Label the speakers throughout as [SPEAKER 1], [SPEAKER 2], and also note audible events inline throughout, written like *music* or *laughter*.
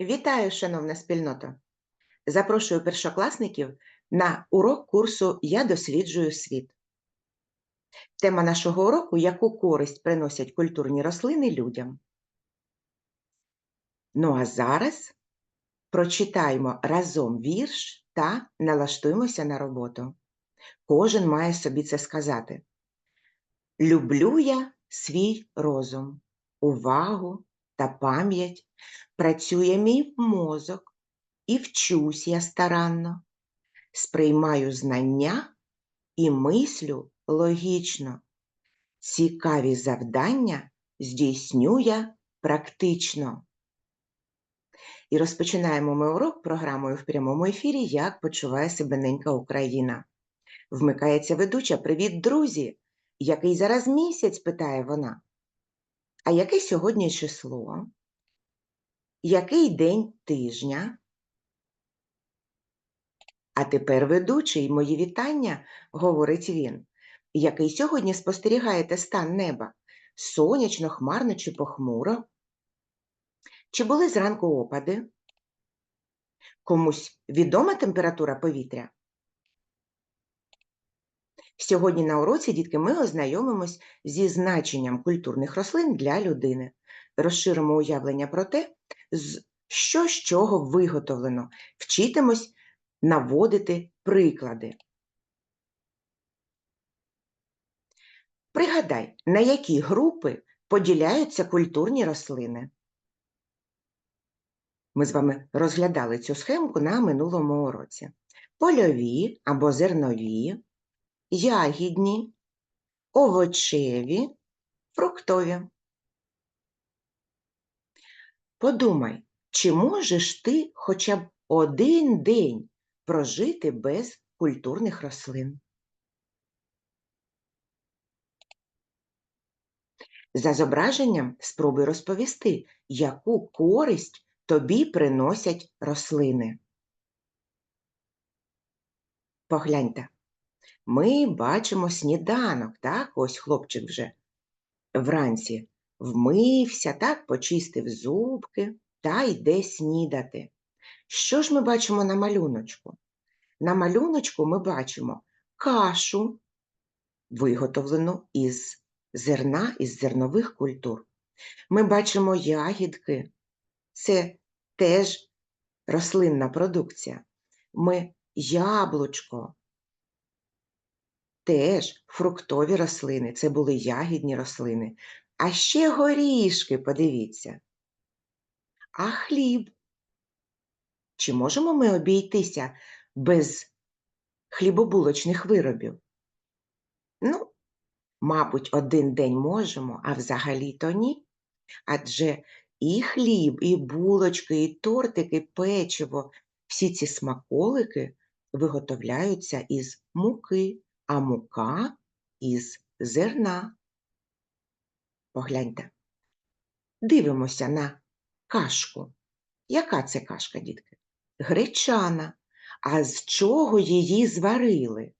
[SPEAKER 1] Вітаю, шановна спільнота! Запрошую першокласників на урок курсу Я досліджую світ. Тема нашого уроку яку користь приносять культурні рослини людям. Ну а зараз прочитаємо разом вірш та налаштуємося на роботу. Кожен має собі це сказати. Люблю я свій розум, увагу та пам'ять, працює мій мозок, і вчусь я старанно, сприймаю знання і мислю логічно. Цікаві завдання здійсню я практично. І розпочинаємо ми урок програмою в прямому ефірі Як почуває себе ненька Україна. Вмикається ведуча Привіт, друзі! Який зараз місяць? питає вона. А яке сьогодні число? Який день тижня? А тепер ведучий, мої вітання, говорить він. Який сьогодні спостерігаєте стан неба? Сонячно, хмарно чи похмуро? Чи були зранку опади? Комусь відома температура повітря? Сьогодні на уроці, дітки, ми ознайомимось зі значенням культурних рослин для людини. Розширимо уявлення про те, що з чого виготовлено. Вчитимось наводити приклади. Пригадай, на які групи поділяються культурні рослини. Ми з вами розглядали цю схемку на минулому уроці. Польові або зернові, ягідні, овочеві, фруктові. Подумай, чи можеш ти хоча б один день прожити без культурних рослин? За зображенням спробуй розповісти, яку користь тобі приносять рослини. Погляньте, ми бачимо сніданок, так? Ось хлопчик вже вранці вмився, так, почистив зубки та йде снідати. Що ж ми бачимо на малюночку? На малюночку ми бачимо кашу, виготовлену із зерна, із зернових культур. Ми бачимо ягідки, це теж рослинна продукція. Ми яблучко, теж фруктові рослини, це були ягідні рослини. А ще горішки, подивіться. А хліб. Чи можемо ми обійтися без хлібобулочних виробів? Ну, мабуть, один день можемо, а взагалі-то ні. Адже і хліб, і булочки, і тортики, печиво, всі ці смаколики виготовляються із муки, а мука із зерна. Погляньте. Дивимося на кашку. Яка це кашка, дітки? Гречана. А з чого її зварили?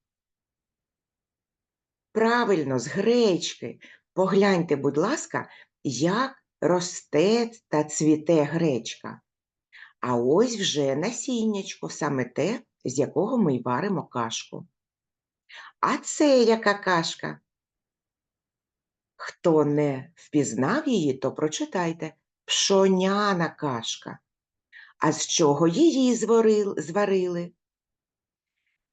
[SPEAKER 1] Правильно, з гречки. Погляньте, будь ласка, як росте та цвіте гречка. А ось вже насіннячко, саме те, з якого ми й варимо кашку. А це яка кашка? Хто не впізнав її, то прочитайте пшоняна кашка. А з чого її зварили?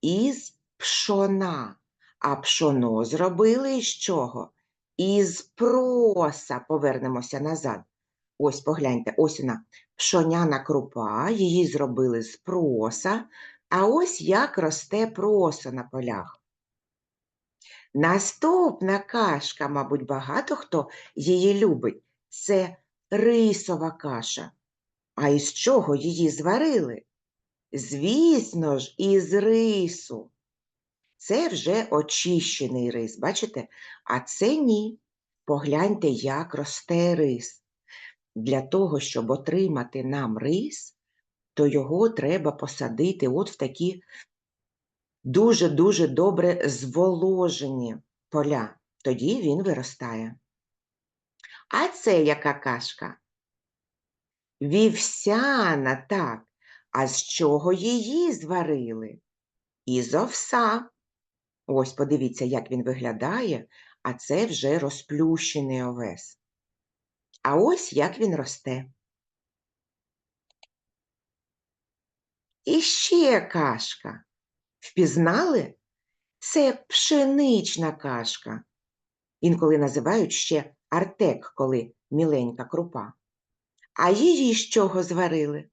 [SPEAKER 1] Із пшона. А пшоно зробили із чого? Із проса. Повернемося назад. Ось погляньте, ось вона пшоняна крупа, її зробили з проса, а ось як росте просо на полях. Наступна кашка, мабуть, багато хто її любить. Це рисова каша. А із чого її зварили? Звісно ж, із рису. Це вже очищений рис, бачите? А це ні. Погляньте, як росте рис. Для того, щоб отримати нам рис, то його треба посадити от в такі дуже-дуже добре зволожені поля. Тоді він виростає. А це яка кашка? Вівсяна, так. А з чого її зварили? Із овса. Ось подивіться, як він виглядає, а це вже розплющений овес. А ось як він росте. І ще кашка. Впізнали? Це пшенична кашка. Інколи називають ще артек, коли міленька крупа. А її з чого зварили?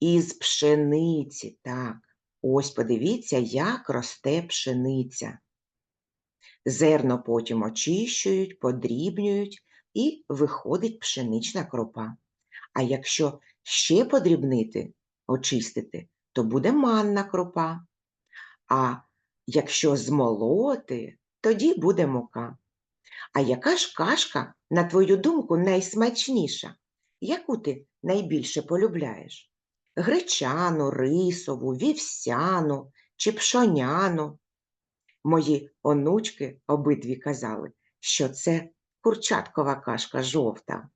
[SPEAKER 1] Із пшениці, так. Ось подивіться, як росте пшениця. Зерно потім очищують, подрібнюють і виходить пшенична кропа. А якщо ще подрібнити, очистити, то буде манна кропа. А якщо змолоти, тоді буде мука. А яка ж кашка, на твою думку, найсмачніша? Яку ти найбільше полюбляєш? Гречану, рисову, вівсяну чи пшоняну? Мої онучки обидві казали, що це курчаткова кашка жовта.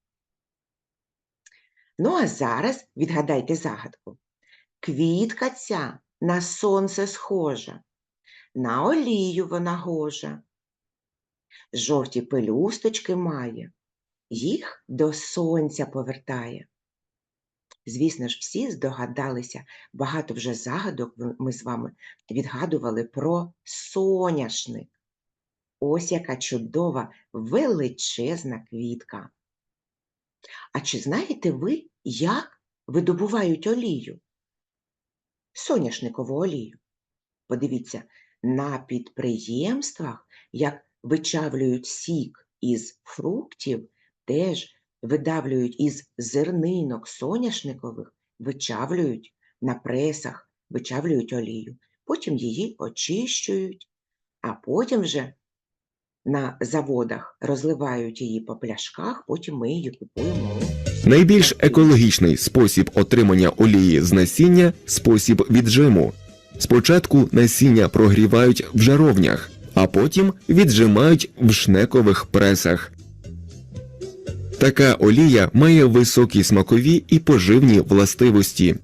[SPEAKER 1] Ну, а зараз відгадайте загадку. Квітка ця на сонце схожа, на олію вона гожа. Жовті пелюсточки має, їх до сонця повертає. Звісно ж, всі здогадалися, багато вже загадок ми з вами відгадували про соняшник. Ось яка чудова величезна квітка. А чи знаєте ви, як видобувають олію? Соняшникову олію. Подивіться, на підприємствах, як вичавлюють сік із фруктів, теж видавлюють із зернинок соняшникових, вичавлюють на пресах, вичавлюють олію. Потім її очищують, а потім вже на заводах розливають її по пляшках, потім ми її купуємо.
[SPEAKER 2] Найбільш екологічний спосіб отримання олії з насіння спосіб віджиму. Спочатку насіння прогрівають в жаровнях, а потім віджимають в шнекових пресах. Така олія має високі смакові і поживні властивості.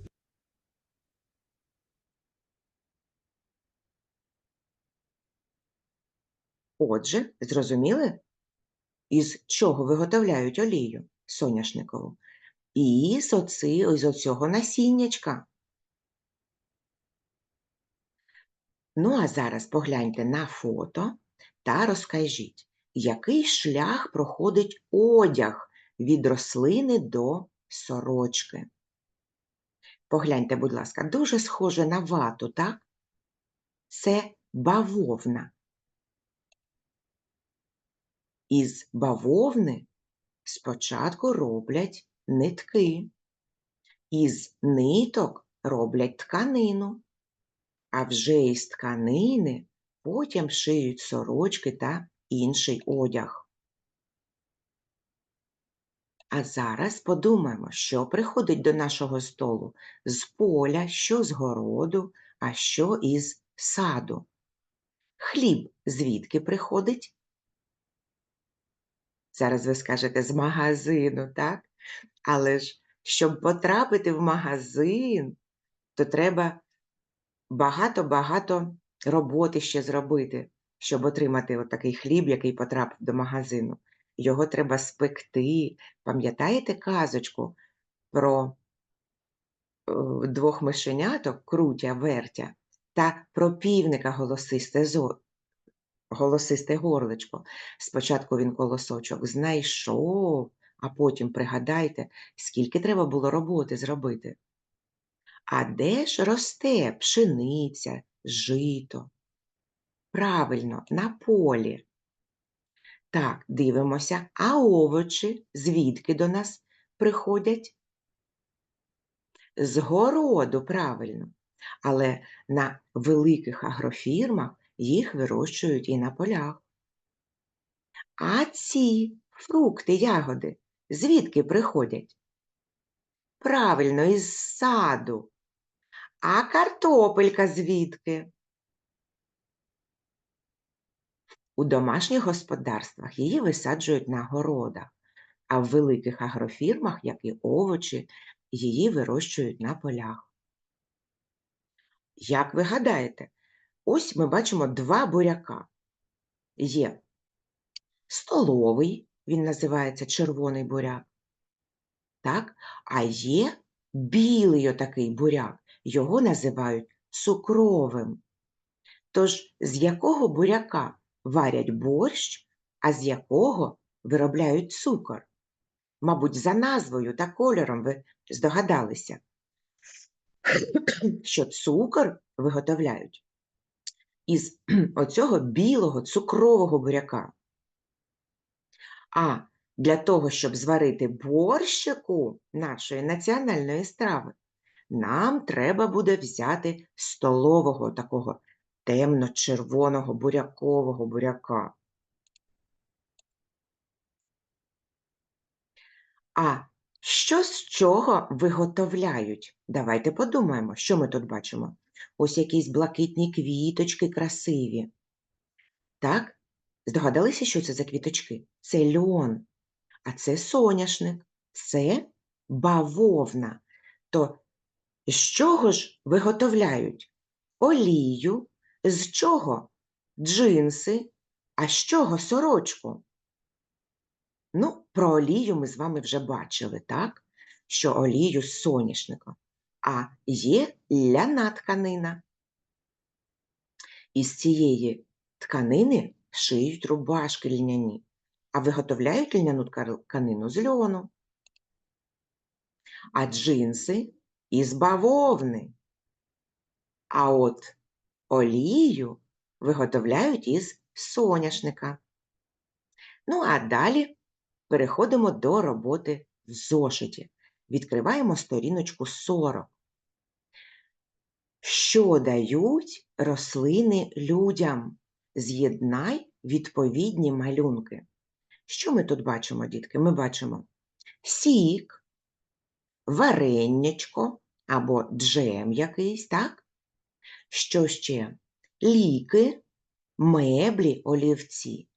[SPEAKER 1] Отже, зрозуміли, із чого виготовляють олію соняшникову? Із, оци, із оцього насіннячка. Ну, а зараз погляньте на фото та розкажіть, який шлях проходить одяг від рослини до сорочки. Погляньте, будь ласка, дуже схоже на вату, так? Це бавовна. Із бавовни спочатку роблять нитки, із ниток роблять тканину, а вже із тканини потім шиють сорочки та інший одяг. А зараз подумаємо, що приходить до нашого столу з поля, що з городу, а що із саду. Хліб звідки приходить? Зараз ви скажете з магазину, так? Але ж, щоб потрапити в магазин, то треба багато-багато роботи ще зробити, щоб отримати отакий хліб, який потрапив до магазину. Його треба спекти. Пам'ятаєте казочку про е, двох мишеняток, крутя, вертя, та про півника голосисте. Голосисте горличко. Спочатку він колосочок знайшов, а потім пригадайте, скільки треба було роботи зробити. А де ж росте пшениця, жито? Правильно, на полі. Так, дивимося, а овочі звідки до нас приходять? З городу, правильно. Але на великих агрофірмах їх вирощують і на полях. А ці фрукти, ягоди звідки приходять? Правильно, із саду. А картопелька звідки? У домашніх господарствах її висаджують на городах. а в великих агрофірмах, як і овочі, її вирощують на полях. Як ви гадаєте, ось ми бачимо два буряка. Є столовий, він називається червоний буряк, так? а є білий отакий буряк, його називають цукровим. Тож з якого буряка варять борщ, а з якого виробляють цукор? Мабуть, за назвою та кольором ви здогадалися, що цукор виготовляють із *clears throat* оцього білого цукрового буряка. А для того, щоб зварити борщику нашої національної страви, нам треба буде взяти столового такого темно-червоного бурякового буряка. А що з чого виготовляють? Давайте подумаємо, що ми тут бачимо. Ось якісь блакитні квіточки красиві. Так? Здогадалися, що це за квіточки? Це льон, а це соняшник, це бавовна. То з чого ж виготовляють? Олію, з чого джинси, а з чого сорочку? Ну, про олію ми з вами вже бачили, так? Що олію з соняшника. А є ляна тканина. Із цієї тканини шиють рубашки льняні, а виготовляють льняну тканину з льону. А джинси із бавовни. А от олію виготовляють із соняшника. Ну, а далі переходимо до роботи в зошиті. Відкриваємо сторіночку 40. Що дають рослини людям? З'єднай відповідні малюнки. Що ми тут бачимо, дітки? Ми бачимо сік, вареннячко або джем якийсь, так? Що ще? Ліки, меблі, олівці.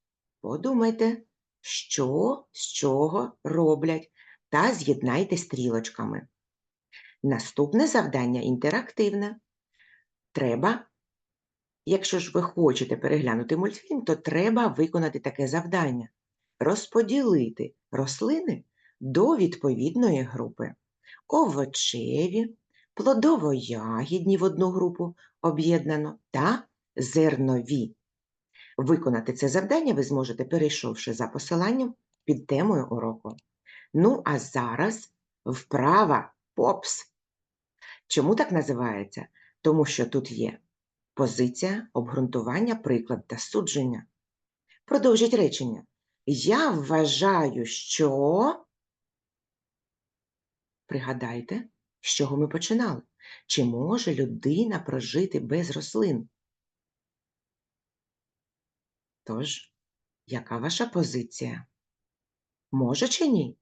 [SPEAKER 1] Подумайте, що з чого роблять, та з'єднайте стрілочками. Наступне завдання інтерактивне. Треба, якщо ж ви хочете переглянути мультфільм, то треба виконати таке завдання розподілити рослини до відповідної групи. Овочеві, плодово-ягідні в одну групу об'єднано та зернові. Виконати це завдання ви зможете, перейшовши за посиланням під темою уроку. Ну, а зараз вправа попс. Чому так називається? Тому що тут є позиція, обґрунтування, приклад та судження. Продовжіть речення. Я вважаю, що. Пригадайте, з чого ми починали. Чи може людина прожити без рослин? Тож, яка ваша позиція? Може чи ні?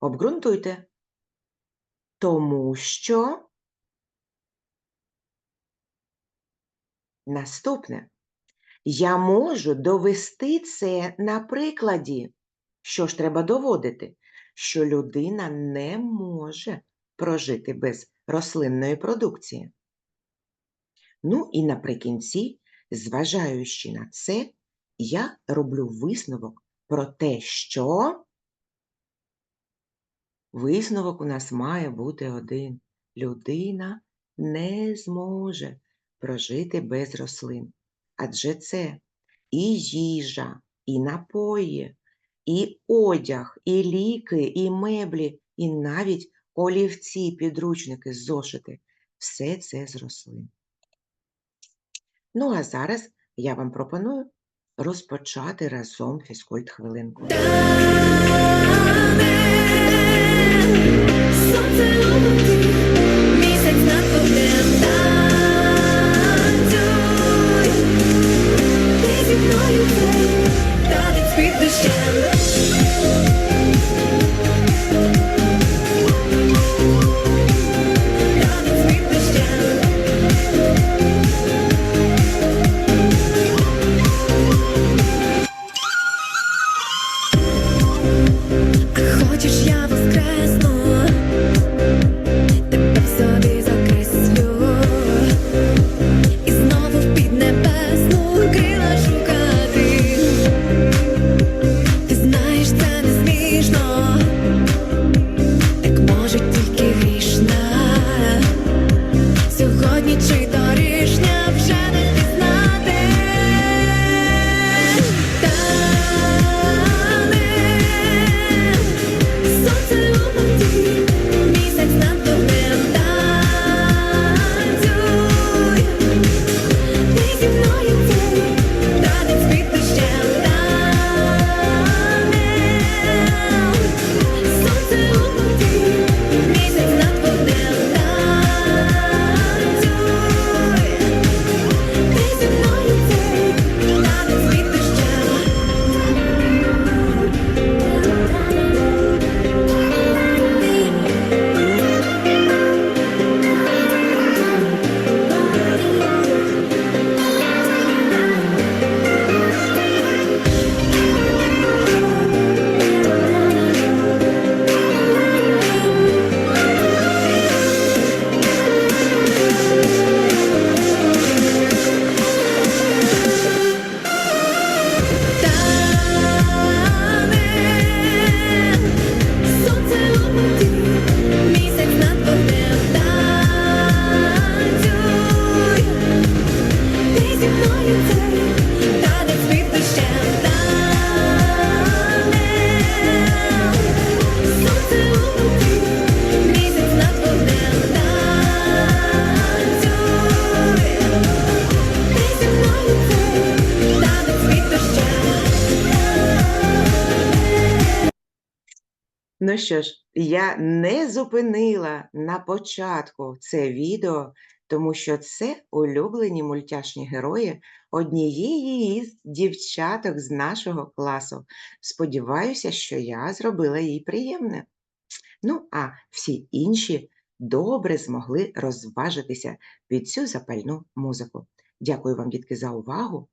[SPEAKER 1] Обґрунтуйте. Тому що наступне. Я можу довести це на прикладі. Що ж треба доводити? Що людина не може прожити без рослинної продукції. Ну і наприкінці, зважаючи на це, я роблю висновок про те, що висновок у нас має бути один. Людина не зможе прожити без рослин. Адже це і їжа, і напої, і одяг, і ліки, і меблі, і навіть олівці, підручники, зошити. Все це з рослин. Ну а зараз я вам пропоную розпочати разом фізкульт-хвилинку.
[SPEAKER 3] Сонце місяць над полем
[SPEAKER 1] Ну що ж, я не зупинила на початку це відео, тому що це улюблені мультяшні герої однієї із дівчаток з нашого класу. Сподіваюся, що я зробила їй приємне. Ну, а всі інші добре змогли розважитися під цю запальну музику. Дякую вам, дітки, за увагу.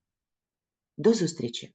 [SPEAKER 1] До зустрічі!